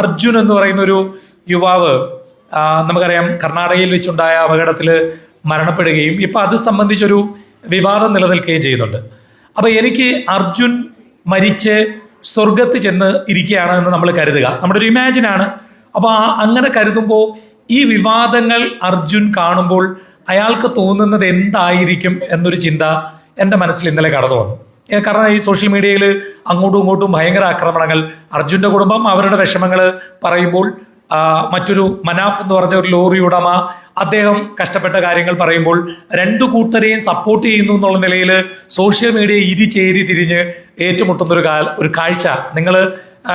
അർജുൻ എന്ന് പറയുന്ന ഒരു യുവാവ് നമുക്കറിയാം കർണാടകയിൽ വെച്ചുണ്ടായ അപകടത്തിൽ മരണപ്പെടുകയും ഇപ്പം അത് സംബന്ധിച്ചൊരു വിവാദം നിലനിൽക്കുകയും ചെയ്യുന്നുണ്ട്. അപ്പം എനിക്ക് അർജുൻ മരിച്ച് സ്വർഗത്ത് ചെന്ന് ഇരിക്കുകയാണ് എന്ന് നമ്മൾ കരുതുക. നമ്മുടെ ഒരു ഇമാജിനാണ് അപ്പോൾ ആ അങ്ങനെ കരുതുമ്പോൾ ഈ വിവാദങ്ങൾ അർജുൻ കാണുമ്പോൾ അയാൾക്ക് തോന്നുന്നത് എന്തായിരിക്കും എന്നൊരു ചിന്ത എന്റെ മനസ്സിൽ ഇന്നലെ കടന്നു വന്നു. കാരണം ഈ സോഷ്യൽ മീഡിയയിൽ അങ്ങോട്ടും ഇങ്ങോട്ടും ഭയങ്കര ആക്രമണങ്ങൾ. അർജുന്റെ കുടുംബം അവരുടെ വിഷമങ്ങൾ പറയുമ്പോൾ മറ്റൊരു മനാഫ് എന്ന് പറഞ്ഞ ഒരു ലോറി ഉടമ അദ്ദേഹം കഷ്ടപ്പെട്ട കാര്യങ്ങൾ പറയുമ്പോൾ രണ്ടു കൂട്ടരെയും സപ്പോർട്ട് ചെയ്യുന്നു എന്നുള്ള നിലയിൽ സോഷ്യൽ മീഡിയ ഇരിചേരി തിരിഞ്ഞ് ഏറ്റുമുട്ടുന്ന ഒരു കാ- ഒരു കാഴ്ച. നിങ്ങൾ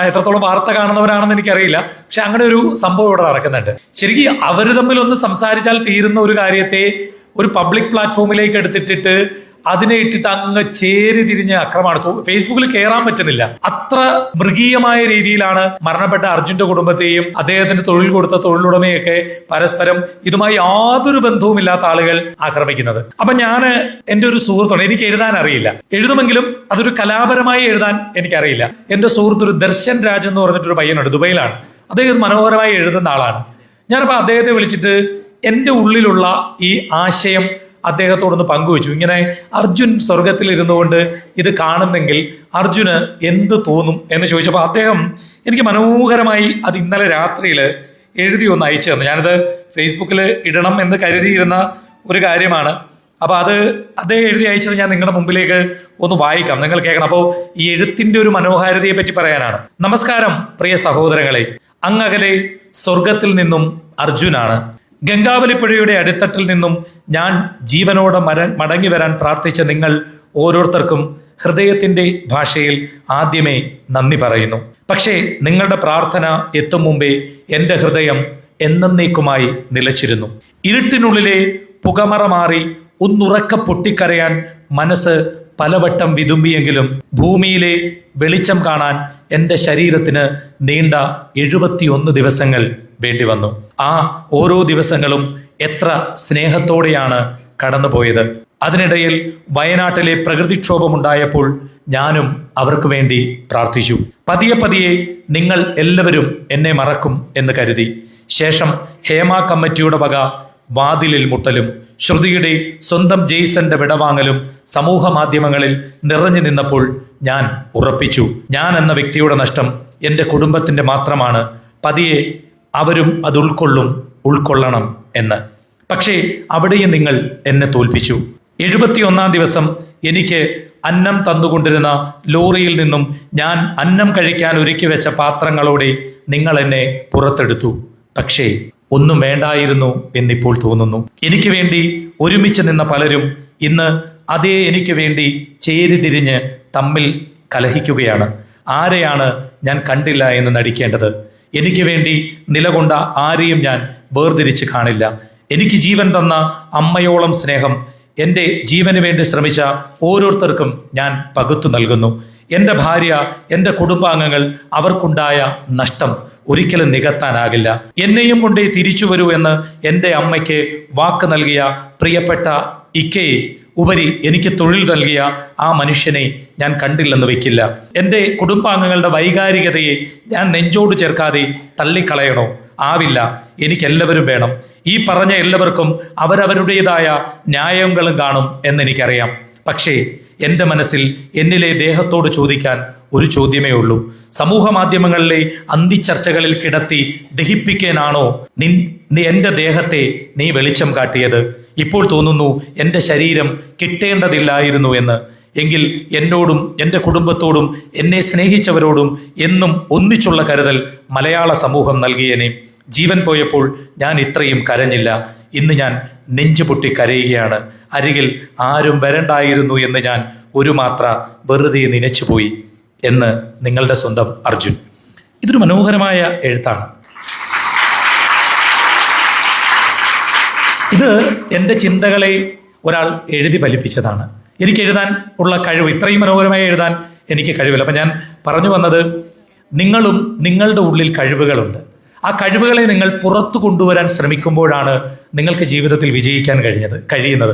എത്രത്തോളം വാർത്ത കാണുന്നവരാണെന്ന് എനിക്കറിയില്ല. പക്ഷെ അങ്ങനെ ഒരു സംഭവം ഇവിടെ നടക്കുന്നുണ്ട്. ശരിക്കും അവർ തമ്മിൽ ഒന്ന് സംസാരിച്ചാൽ തീരുന്ന ഒരു കാര്യത്തെ ഒരു പബ്ലിക് പ്ലാറ്റ്ഫോമിലേക്ക് എടുത്തിട്ടിട്ട് അതിനെ ഇട്ടിട്ട് അങ്ങ് ചേരി തിരിഞ്ഞ് അക്രമമാണ്. ഫേസ്ബുക്കിൽ കയറാൻ പറ്റുന്നില്ല. അത്ര മൃഗീയമായ രീതിയിലാണ് മരണപ്പെട്ട അർജുന്റെ കുടുംബത്തെയും അദ്ദേഹത്തിന്റെ തൊഴിൽ കൊടുത്ത തൊഴിലുടമയൊക്കെ പരസ്പരം ഇതുമായി യാതൊരു ബന്ധവുമില്ലാത്ത ആളുകൾ ആക്രമിക്കുന്നത്. അപ്പൊ ഞാൻ എന്റെ ഒരു സുഹൃത്തുണ്ട് എനിക്ക് എഴുതാൻ അറിയില്ല. എഴുതുമെങ്കിലും അതൊരു കലാപരമായി എഴുതാൻ എനിക്കറിയില്ല. എന്റെ സുഹൃത്ത് ഒരു ദർശൻ രാജ് എന്ന് പറഞ്ഞിട്ടൊരു പയ്യനുണ്ട് ദുബൈയിലാണ്. അദ്ദേഹം മനോഹരമായി എഴുതുന്ന ആളാണ്. ഞാനപ്പോൾ അദ്ദേഹത്തെ വിളിച്ചിട്ട് എന്റെ ഉള്ളിലുള്ള ഈ ആശയം അദ്ദേഹത്തോടൊന്ന് പങ്കുവച്ചു. ഇങ്ങനെ അർജുൻ സ്വർഗത്തിൽ ഇരുന്നുകൊണ്ട് ഇത് കാണുന്നെങ്കിൽ അർജുന് എന്ത് തോന്നും എന്ന് ചോദിച്ചപ്പോൾ അദ്ദേഹം എനിക്ക് മനോഹരമായി അത് ഇന്നലെ രാത്രിയിൽ എഴുതി ഒന്ന് അയച്ചു തന്നു. ഞാനത് ഫേസ്ബുക്കിൽ ഇടണം എന്ന് കരുതിയിരുന്ന ഒരു കാര്യമാണ്. അപ്പോൾ അത് അദ്ദേഹം എഴുതി അയച്ചത് ഞാൻ നിങ്ങളുടെ മുമ്പിലേക്ക് ഒന്ന് വായിക്കാം. നിങ്ങൾ കേൾക്കണം. അപ്പോൾ ഈ എഴുത്തിന്റെ ഒരു മനോഹാരിതയെ പറ്റി പറയാനാണ്. നമസ്കാരം പ്രിയ സഹോദരങ്ങളെ. അങ്ങകലെ സ്വർഗത്തിൽ നിന്നും അർജുനാണ്. ഗംഗാവലിപ്പുഴയുടെ അടിത്തട്ടിൽ നിന്നും ഞാൻ ജീവനോടെ മര മടങ്ങി വരാൻ പ്രാർത്ഥിച്ച നിങ്ങൾ ഓരോരുത്തർക്കും ഹൃദയത്തിന്റെ ഭാഷയിൽ ആദ്യമേ നന്ദി പറയുന്നു. പക്ഷേ നിങ്ങളുടെ പ്രാർത്ഥന എത്തും മുമ്പേ എന്റെ ഹൃദയം എന്നേക്കുമായി നിലച്ചിരുന്നു. ഇരുട്ടിനുള്ളിലെ പുകമറ മാറി ഒന്നുറക്ക പൊട്ടിക്കരയാൻ മനസ്സ് പലവട്ടം വിതുമ്പിയെങ്കിലും ഭൂമിയിലെ വെളിച്ചം കാണാൻ എന്റെ ശരീരത്തിന് നീണ്ട എഴുപത്തിയൊന്ന് ദിവസങ്ങൾ വേണ്ടി വന്നു. ആ ഓരോ ദിവസങ്ങളും എത്ര സ്നേഹത്തോടെയാണ് കടന്നുപോയത്. അതിനിടയിൽ വയനാട്ടിലെ പ്രകൃതിക്ഷോഭമുണ്ടായപ്പോൾ ഞാനും അവർക്ക് വേണ്ടി പ്രാർത്ഥിച്ചു. പതിയെ പതിയെ നിങ്ങൾ എല്ലാവരും എന്നെ മറക്കും എന്ന് കരുതി. ശേഷം ഹേമ കമ്മിറ്റിയുടെ വക വാതിലിൽ മുട്ടലും ശ്രുതിയുടെ സ്വന്തം ജെയ്സന്റെ വിടവാങ്ങലും സമൂഹ മാധ്യമങ്ങളിൽ നിറഞ്ഞു നിന്നപ്പോൾ ഞാൻ ഉറപ്പിച്ചു. ഞാൻ എന്ന വ്യക്തിയുടെ നഷ്ടം എന്റെ കുടുംബത്തിന്റെ മാത്രമാണ്. പതിയെ അവരും അത് ഉൾക്കൊള്ളും ഉൾക്കൊള്ളണം എന്ന്. പക്ഷേ അവിടെയും നിങ്ങൾ എന്നെ തോൽപ്പിച്ചു. എഴുപത്തിയൊന്നാം ദിവസം എനിക്ക് അന്നം തന്നുകൊണ്ടിരുന്ന ലോറിയിൽ നിന്നും ഞാൻ അന്നം കഴിക്കാൻ ഒരുക്കി വെച്ച പാത്രങ്ങളോടെ നിങ്ങൾ എന്നെ പുറത്തെടുത്തു. പക്ഷേ ഒന്നും വേണ്ടായിരുന്നു എന്നിപ്പോൾ തോന്നുന്നു. എനിക്ക് വേണ്ടി ഒരുമിച്ച് നിന്ന പലരും ഇന്ന് അതേ എനിക്ക് വേണ്ടി ചേരിതിരിഞ്ഞ് തമ്മിൽ കലഹിക്കുകയാണ്. ആരെയാണ് ഞാൻ കണ്ടില്ല എന്ന് നടിക്കേണ്ടത്? എനിക്ക് വേണ്ടി നിലകൊണ്ട ആരെയും ഞാൻ വേർതിരിച്ച് കാണില്ല. എനിക്ക് ജീവൻ തന്ന അമ്മയോളം സ്നേഹം. എന്റെ ജീവന് വേണ്ടി ശ്രമിച്ച ഓരോരുത്തർക്കും ഞാൻ പകുത്തു നൽകുന്നു. എന്റെ ഭാര്യ എന്റെ കുടുംബാംഗങ്ങൾ അവർക്കുണ്ടായ നഷ്ടം ഒരിക്കലും നികത്താനാകില്ല. എന്നെയും കൊണ്ടേ തിരിച്ചു വരൂ എന്ന് എന്റെ അമ്മയ്ക്ക് വാക്ക് നൽകിയ പ്രിയപ്പെട്ട ഇക്കയെ ഉപരി എനിക്ക് തൊഴിൽ നൽകിയ ആ മനുഷ്യനെ ഞാൻ കണ്ടില്ലെന്ന് വെക്കില്ല എന്റെ കുടുംബാംഗങ്ങളുടെ വൈകാരികതയെ ഞാൻ നെഞ്ചോട് ചേർക്കാതെ തള്ളിക്കളയണോ? ആവില്ല. എനിക്കെല്ലാവരും വേണം. ഈ പറഞ്ഞ എല്ലാവർക്കും അവരവരുടേതായ ന്യായങ്ങളും കാണും എന്നെനിക്കറിയാം. പക്ഷേ എന്റെ മനസ്സിൽ എന്നിലെ ദേഹത്തോട് ചോദിക്കാൻ ഒരു ചോദ്യമേ ഉള്ളൂ. സമൂഹ മാധ്യമങ്ങളിലെ അന്തിച്ചർച്ചകളിൽ കിടത്തി ദഹിപ്പിക്കാനാണോ നിൻ എന്റെ ദേഹത്തെ നീ വെളിച്ചം കാട്ടിയത്? ഇപ്പോൾ തോന്നുന്നു എന്റെ ശരീരം കിട്ടേണ്ടതില്ലായിരുന്നു എന്ന്. എങ്കിൽ എന്നോടും എന്റെ കുടുംബത്തോടും എന്നെ സ്നേഹിച്ചവരോടും എന്നും ഒന്നിച്ചുള്ള കരുതൽ മലയാള സമൂഹം നൽകിയനെ. ജീവൻ പോയപ്പോൾ ഞാൻ ഇത്രയും കരഞ്ഞില്ല. ഇന്ന് ഞാൻ നെഞ്ചുപൊട്ടി കരയുകയാണ്. അരികിൽ ആരും വരണ്ടായിരുന്നു എന്ന് ഞാൻ ഒരു മാത്ര വെറുതെ നനച്ചുപോയി എന്ന് നിങ്ങളുടെ സ്വന്തം അർജുൻ. ഇതൊരു മനോഹരമായ എഴുത്താണ്. ഇത് എന്റെ ചിന്തകളെ ഒരാൾ എഴുതി ഫലിപ്പിച്ചതാണ്. എനിക്ക് എഴുതാൻ ഉള്ള കഴിവ് ഇത്രയും മനോഹരമായി എഴുതാൻ എനിക്ക് കഴിവില്ല. അപ്പം ഞാൻ പറഞ്ഞു വന്നത് നിങ്ങളും നിങ്ങളുടെ ഉള്ളിൽ കഴിവുകളുണ്ട്. ആ കഴിവുകളെ നിങ്ങൾ പുറത്തു കൊണ്ടുവരാൻ ശ്രമിക്കുമ്പോഴാണ് നിങ്ങൾക്ക് ജീവിതത്തിൽ വിജയിക്കാൻ കഴിഞ്ഞത് കഴിയുന്നത്.